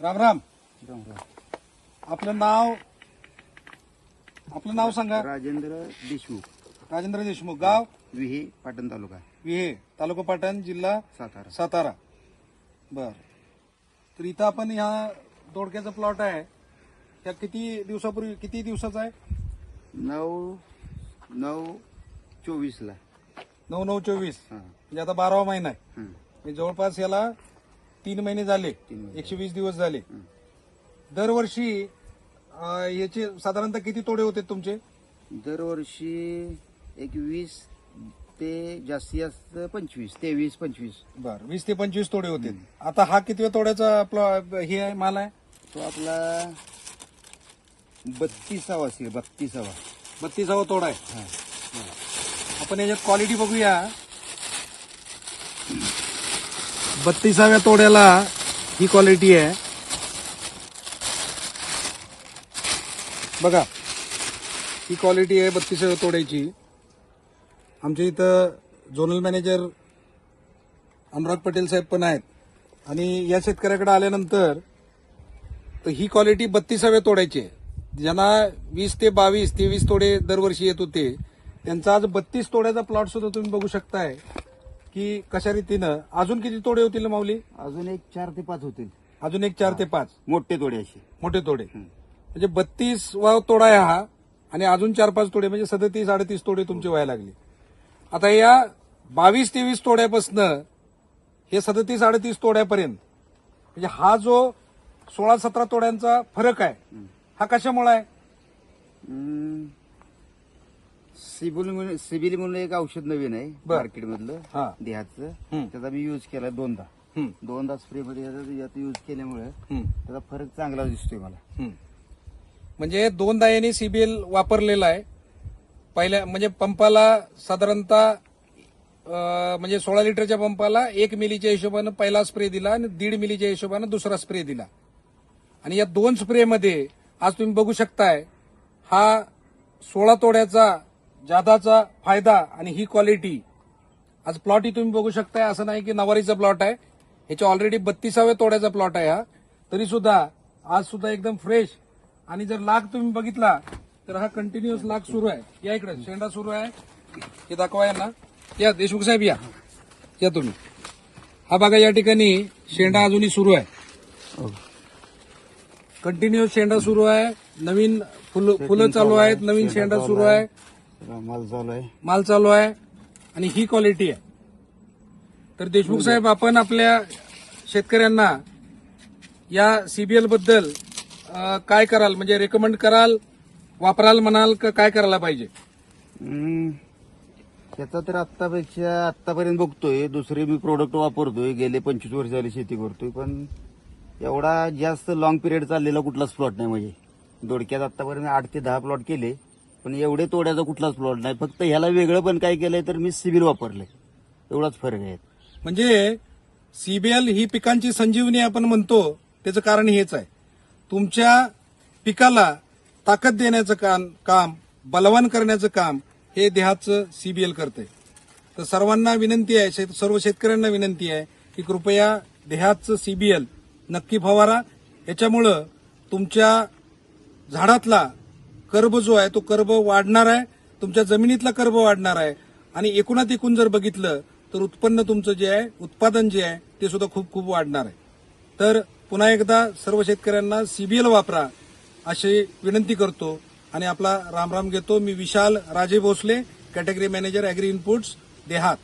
राम राम. आपलं नाव आपलं नाव सांगा. राजेंद्र देशमुख. राजेंद्र देशमुख गाव? विहे पाटण तालुका. विहे तालुका पाटण जिल्हा? सातारा. सातारा. बर. तर इथं आपण ह्या दोडक्याचा प्लॉट आहे. त्या किती दिवसापूर्वी किती दिवसाचा आहे? नऊ नऊ चोवीसला. नऊ नऊ चोवीस. म्हणजे आता बारावा महिना आहे. हं. म्हणजे जवळपास याला तीन महिने झाले तीन महिने. एकशे वीस दिवस झाले. हं. दरवर्षी अं, याचे साधारणतः किती तोडे होते तुमचे? दरवर्षी एक वीस ते जास्तीत जास्त पंचवीस तेवीस पंचवीस. बर वीस ते पंचवीस तोडे होते. आता हा कितव्या तोड्याचा आपला हे आहे माल आहे? तो आपला बत्तीसावा असेल बत्तीसावा. बत्तीसावा तोडा आहे. हा. आपण याच्यात क्वालिटी बघूया. बत्तीसाव्या तोड्याला ही क्वालिटी आहे. बघा ही क्वालिटी आहे बत्तीसाव्या तोड्याची. आमच्या इथं झोनल मॅनेजर अनुराग पटेल साहेब पण आहेत. आणि या शेतकऱ्याकडे आल्यानंतर तर ही क्वालिटी बत्तीसाव्या तोड्याची आहे. ज्यांना वीस ते बावीस तेवीस तोडे दरवर्षी येत होते त्यांचा आज बत्तीस तोड्याचा प्लॉट सुद्धा तुम्ही बघू शकताय. की कशा रीतीनं? अजून किती तोडे होतील माऊली? अजून एक चार ते पाच होतील. अजून एक चार ते पाच? मोठे तोडे असे. मोठे तोडे. म्हणजे बत्तीस वा तोडा आहे हा आणि अजून चार पाच तोडे म्हणजे सदतीस अडतीस तोडे तुमचे व्हायला लागले. आता या बावीस तेवीस तोड्यापासनं हे सदतीस अडतीस तोड्यापर्यंत म्हणजे हा जो सोळा सतरा तोड्यांचा फरक आहे हा कशामुळे आहे. सिबिल म्हणून सिबिल म्हणून एक औषध नवीन आहे बर. मार्केटमधलं हा. देहाचं हम्म. त्याचा मी युज केला दोनदा दोनदा स्प्रे मध्ये याचा- युज केल्यामुळे त्याचा फरक चांगला दिसतोय मला. म्हणजे दोन दायांनी सीबीएल वापरलेला आहे पहिल्या म्हणजे पंपाला साधारणतः अं, म्हणजे सोळा लिटरच्या पंपाला एक मिलीच्या हिशोबानं पहिला स्प्रे दिला आणि दीड मिलीच्या हिशोबानं दुसरा स्प्रे दिला आणि या दोन स्प्रेमध्ये आज तुम्ही बघू शकताय हा सोळा तोड्याचा जादाचा फायदा आणि ही क्वालिटी. आज प्लॉटही तुम्ही बघू शकताय असं नाही की नवारीचा प्लॉट आहे. ह्याच्या ऑलरेडी बत्तीसाव्या तोड्याचा प्लॉट आहे हा. तरी सुद्धा आज सुद्धा एकदम फ्रेश आणि जर लाग तुम्ही बघितला तर हा कंटिन्युअस लाग सुरू आहे. या इकडे शेंडा सुरू आहे. हे दाखवा यांना. या देशमुख साहेब या. या तुम्ही. हा बघा या ठिकाणी शेंडा अजूनही सुरू आहे. कंटिन्युअस शेंडा सुरू आहे. नवीन फुलं फुलं चालू आहेत. नवीन शेंडा सुरू आहे. माल चालू आहे. माल चालू आहे आणि ही क्वालिटी आहे. तर देशमुख साहेब आपण आपल्या शेतकऱ्यांना या सीबीएलबद्दल काय कराल? म्हणजे रेकमेंड कराल वापराल म्हणाल का काय करायला पाहिजे. त्याचा तर आत्तापेक्षा आतापर्यंत बघतोय. दुसरे मी प्रोडक्ट वापरतोय. गेले पंचवीस वर्ष झाली शेती करतोय. पण एवढा जास्त लॉंग पिरियड चाललेला कुठलाच प्लॉट नाही म्हणजे दोडक्यात आतापर्यंत आठ ते दहा प्लॉट केले. पण एवढे तोड्याचा कुठलाच प्लॉट नाही. फक्त ह्याला वेगळं पण काय केलंय तर मी सिबिल वापरलंय. एवढाच फरक आहे. म्हणजे सीबीएल ही पिकांची संजीवनी आपण म्हणतो त्याचं कारण हेच आहे. तुमच्या पिकाला ताकद देण्याचं काम काम बलवान करण्याचं काम हे देहाचं सीबीएल करते तर सर्वांना विनंती आहे शेत- सर्व शेतकऱ्यांना विनंती आहे की कृपया देहाचं सीबीएल नक्की फवारा. याच्यामुळं तुमच्या झाडातला कर्ब जो आहे तो कर्ब वाढणार आहे तुमच्या जमिनीतला कर्ब वाढणार आहे. आणि एकूणात एकूण जर बघितलं तर उत्पन्न तुमचं जे आहे उत्पादन जे आहे ते सुद्धा खूप खूप वाढणार आहे. तर पुन्हा एकदा सर्व शेतकऱ्यांना सीबीएल वापरा अशी विनंती करतो. आणि आपला रामराम घेतो. मी Vishal Raje Bhosale category manager agri inputs Dehaat.